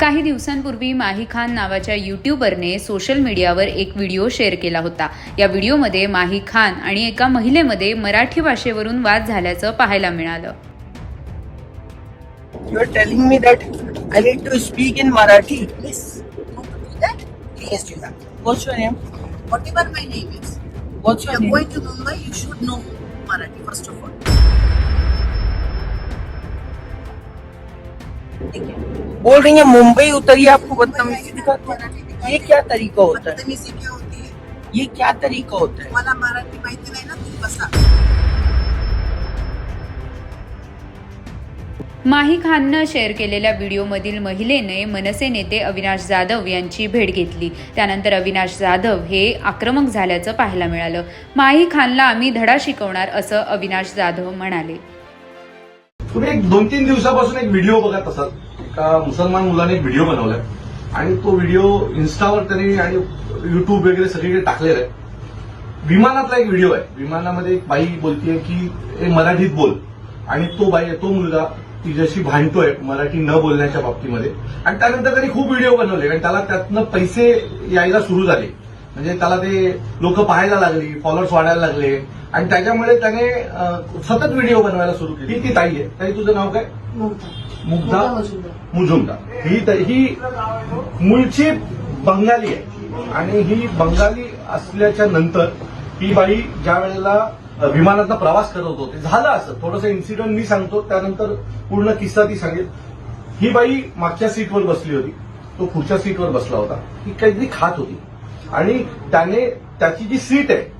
काही दिवसांपूर्वी माही खान नावाच्या युट्यूबरने सोशल मीडियावर एक व्हिडिओ शेअर केला होता. या व्हिडिओमध्ये माही खान आणि एका महिलेमध्ये मराठी भाषेवरून वाद झाल्याचं पाहायला मिळालं. You are telling me that I need to speak in Marathi बोल रही है मुंबई उतरी आपको बदतमीजी दिखाते ये क्या तरीका होता है? बदतमीजी क्या होती है? ये क्या तरीका होता है? तुम्हाला मराठी माहिती नाही ना तू कसा माही खाननं शेअर केलेल्या व्हिडिओमधील महिलेने मनसे नेते अविनाश जाधव यांची भेट घेतली. त्यानंतर अविनाश जाधव हे आक्रमक झाल्याचं पाहायला मिळालं. माही खानला आम्ही धडा शिकवणार असं अविनाश जाधव म्हणाले. तुम्ही एक दोन तीन दिवसापासून एक व्हिडिओ बघत असाल एका मुसलमान मुलाने एक व्हिडिओ बनवलाय. आणि तो व्हिडिओ इन्स्टावर त्यांनी आणि युट्यूब वगैरे सगळीकडे टाकलेला आहे. विमानातला एक व्हिडिओ आहे. विमानामध्ये एक बाई बोलतीये की मराठीत बोल. आणि तो बाई तो मुलगा तिच्याशी भांडतोय मराठी न बोलण्याच्या बाबतीमध्ये. आणि त्यानंतर त्यांनी खूप व्हिडिओ बनवले आणि त्याला त्यातनं पैसे यायला सुरू झाले. म्हणजे त्याला ते लोक पाहायला लागली फॉलोअर्स वाढायला लागले. आणि त्याच्यामुळे त्याने सतत व्हिडिओ बनवायला सुरू केली. ती ताई आहे. ताई तुझं नाव काय? मुग्धा. मुजुमदार. ही त- ही मूळची बंगाली आहे. आणि ही बंगाली असल्याच्या नंतर ही बाई ज्या वेळेला अ, विमानातनं प्रवास करत होते झालं असं. थोडंसं इन्सिडेंट मी सांगतो त्यानंतर पूर्ण किस्सा ती सांगेल. ही बाई मागच्या सीटवर बसली होती. तो पुढच्या सीटवर बसला होता. ही काहीतरी खात होती. आणि त्याने त्याची जी सीट आहे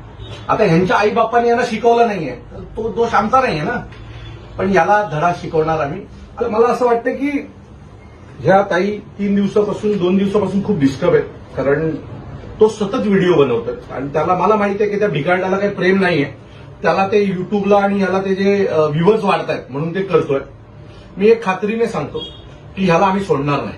आता ह्यांच्या आई बाप्पाने यांना शिकवलं नाहीये. तर तो दोष आमचा नाहीये ना. पण याला धडा शिकवणार आम्ही. तर मला असं वाटतं की ह्या ताई तीन दिवसापासून दोन दिवसापासून खूप डिस्टर्ब आहेत. कारण तो सतत व्हिडिओ बनवतात आणि त्याला मला माहिती आहे की त्या भिकाडाला काही प्रेम नाहीये. त्याला ते युट्यूबला आणि याला ते जे व्ह्युअर्स आहेत म्हणून ते करतोय. मी एक खात्रीने सांगतो की ह्याला आम्ही सोडणार नाही.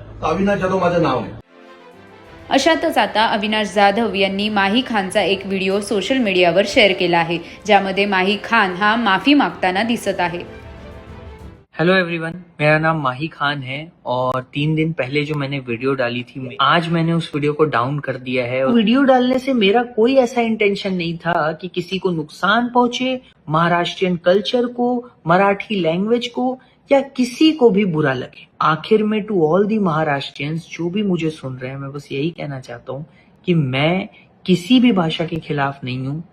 अविनाश जाधव माझं नाव आहे अशातच आता अविनाश जाधव यांनी माही खानचा एक व्हिडिओ सोशल मीडियावर शेअर केला आहे ज्यामध्ये माही खान हा माफी मागताना दिसत आहे. हेलो एवरीवन मेरा नाम माही खान है और तीन दिन पहले जो मैंने वीडियो डाली थी आज मैंने उस वीडियो को डाउन कर दिया है वीडियो डालने से मेरा कोई ऐसा इंटेंशन नहीं था कि किसी को नुकसान पहुंचे महाराष्ट्रियन कल्चर को मराठी लैंग्वेज को या किसी को भी बुरा लगे। आखिर में टू ऑल दी महाराष्ट्रियंस जो भी मुझे सुन रहे हैं, मैं बस यही कहना चाहता हूँ कि मैं किसी भी भाषा के खिलाफ नहीं हूँ।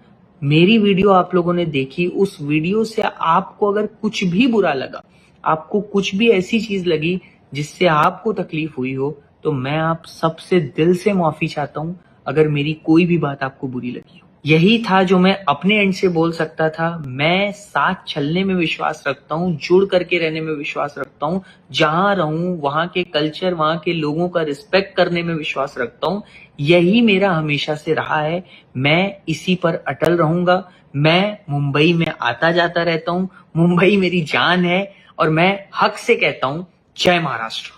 मेरी वीडियो आप लोगों ने देखी, उस वीडियो से आपको अगर कुछ भी बुरा लगा, आपको कुछ भी ऐसी चीज़ लगी जिससे आपको तकलीफ़ हुई हो तो मैं आप सबसे दिल से माफ़ी चाहता हूँ, अगर मेरी कोई भी बात आपको बुरी लगी हो। यही था जो मैं अपने एंड से बोल सकता था। मैं साथ चलने में विश्वास रखता हूँ, जुड़ करके रहने में विश्वास रखता हूँ, जहाँ रहूँ, वहाँ के कल्चर वहाँ के लोगों का रिस्पेक्ट करने में विश्वास रखता हूँ। यही मेरा हमेशा से रहा है। मैं इसी पर अटल रहूँगा। मैं मुंबई में आता जाता रहता हूँ। मुंबई मेरी जान है और मैं हक से कहता हूँ, जय महाराष्ट्र।